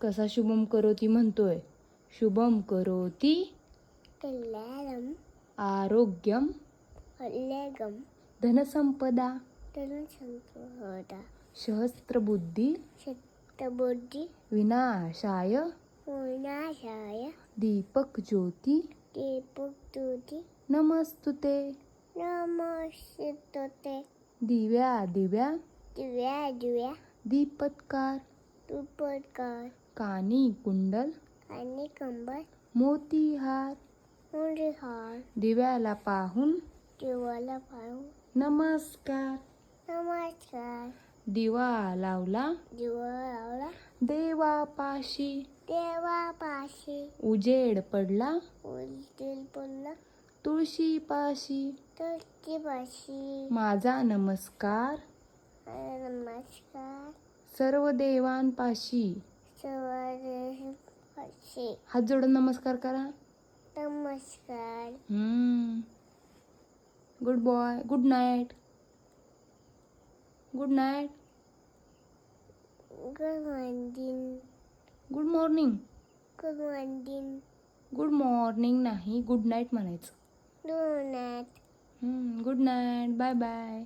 कसा शुभम करोती म्हणतोय? शुभम करोती. कल्याणम. आरोग्यम. हल्लेगम धनसंपदा. धनसंपदा. सहस्त्रबुद्धी. सप्तबुद्धी विनाशाय. विनाशाय. दीपक ज्योती. दीपक तुझी नमस्तुते. नमस्ते दिव्या दिव्या. दिव्या दिव्या. दीपत्कार. दुपटकार कानी. कुंडल. आणि कंबर मोतीहार मोठी हार. दिव्याला पाहून. देवाला पाहू नमस्कार. नमस्कार. दिवा लावला. दिवा लावला. देवापाशी. देवापाशी. उजेड पडला. उलटील पुन्हा तुळशीपाशी. तुळशीपाशी. माझा नमस्कार. नमस्कार. सर्व देवांपाशी हात जोडून नमस्कार करा. नमस्कार. Good boy good night good night good morning good morning good morning good morning नाही गुड नाईट म्हणायचं. Good night good night bye bye